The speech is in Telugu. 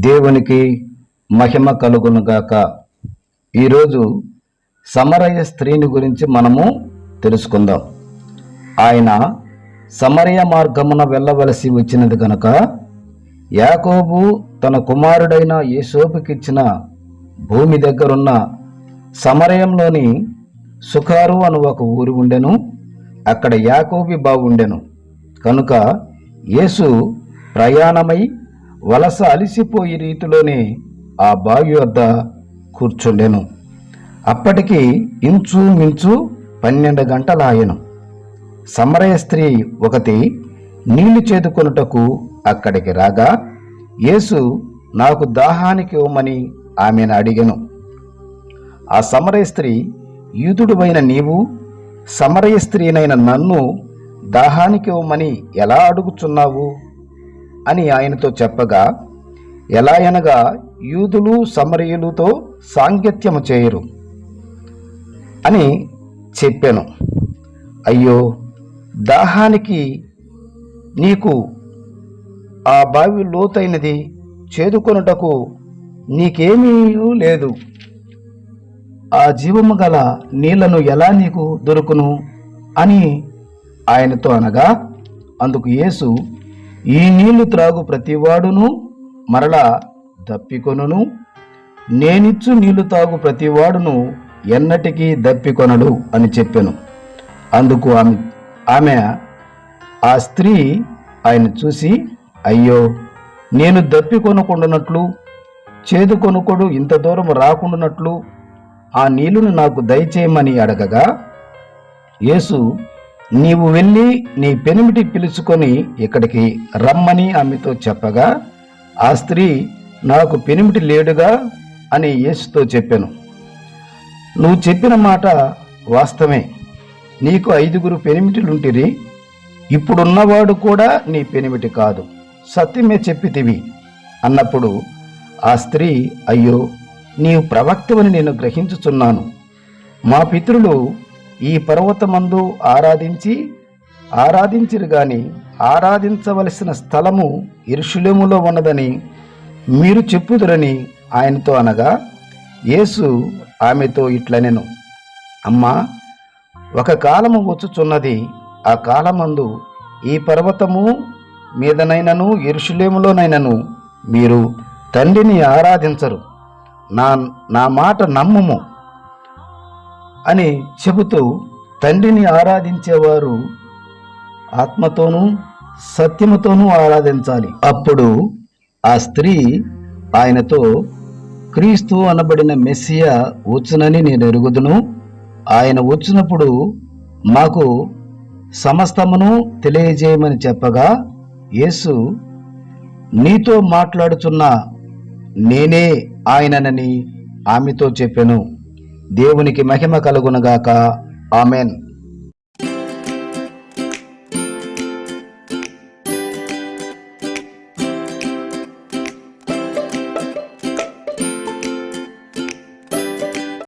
దేవునికి మహిమ కలుగునుగాక ఈరోజు సమరయ స్త్రీని గురించి మనము తెలుసుకుందాం. ఆయన సమరయ మార్గమున వెళ్ళవలసి వచ్చినది గనక యాకోబు తన కుమారుడైన యేసోపుకిచ్చిన భూమి దగ్గరున్న సమరయంలోని సుఖారు అను ఒక ఊరు ఉండెను. అక్కడ యాకోబి బావుండెను. కనుక యేసు ప్రయాణమై వలస అలిసిపోయి రీతిలోనే ఆ బావి వద్ద కూర్చుండెను. అప్పటికి ఇంచు మించు పన్నెండు గంటలాయను. సమరయ స్త్రీ ఒకటి నీళ్ళు చేదుకొనుటకు అక్కడికి రాగా యేసు నాకు దాహానికి ఇవ్వమని ఆమెను అడిగెను. ఆ సమరయ స్త్రీ యూదుడువైన నీవు సమరయ స్త్రీనైన నన్ను దాహానికి ఇవ్వమని ఎలా అడుగుచున్నావు? అని ఆయనతో చెప్పగా ఎలా అనగా యూదులు సమరయులతో సాంగత్యము చేయరు అని చెప్పాను. అయ్యో దాహానికి నీకు ఆ బావి లోతైనది చేదుకొనుటకు నీకేమీ లేదు. ఆ జీవము గల నీళ్ళను ఎలా నీకు దొరుకును అని ఆయనతో అనగా అందుకు యేసు ఈ నీళ్ళు త్రాగు ప్రతివాడును మరలా దప్పికొనును. నేనిచ్చు నీళ్ళు తాగు ప్రతివాడును ఎన్నటికీ దప్పికొనడు అని చెప్పాను. అందుకు ఆమె ఆమె ఆ స్త్రీ ఆయన చూసి అయ్యో నేను దప్పి కొనుకుండునట్లు చేదు కొనుకొడు ఇంత దూరం రాకుండానట్లు ఆ నీళ్ళను నాకు దయచేయమని అడగగా యేసు నీవు వెళ్ళి నీ పెనిమిటి పిలుచుకొని ఇక్కడికి రమ్మని ఆమెతో చెప్పగా ఆ స్త్రీ నాకు పెనిమిటి లేడుగా అని యేసుతో చెప్పాను. నువ్వు చెప్పిన మాట వాస్తవమే. నీకు ఐదుగురు పెనిమిటిలుంటిరి. ఇప్పుడున్నవాడు కూడా నీ పెనిమిటి కాదు. సత్యమే చెప్పితివి. అన్నప్పుడు ఆ స్త్రీ అయ్యో నీవు ప్రవక్తవని నేను గ్రహించుచున్నాను. మా పితరులు ఈ పర్వతమందు ఆరాధించి ఆరాధించిరు గాని ఆరాధించవలసిన స్థలము ఇరుషులేములో ఉన్నదని మీరు చెప్పుదురని ఆయనతో అనగా యేసు ఆమెతో ఇట్లనెను. అమ్మా ఒక కాలము వచ్చుచున్నది. ఆ కాలమందు ఈ పర్వతము మీదనైనను ఇరుషులేములోనైనను మీరు తండ్రిని ఆరాధించరు. నా నా మాట నమ్ముము. అని చెబుతూ తండ్రిని ఆరాధించేవారు ఆత్మతోనూ సత్యముతోనూ ఆరాధించాలి. అప్పుడు ఆ స్త్రీ ఆయనతో క్రీస్తు అనబడిన మెస్సియా వచ్చునని నేను ఎరుగుదును. ఆయన వచ్చినప్పుడు మాకు సమస్తమును తెలియజేయమని చెప్పగా యేసు నీతో మాట్లాడుచున్న నేనే ఆయననని ఆమెతో చెప్పాను. దేవునికి మహిమ కలుగునగాక. ఆమెన్.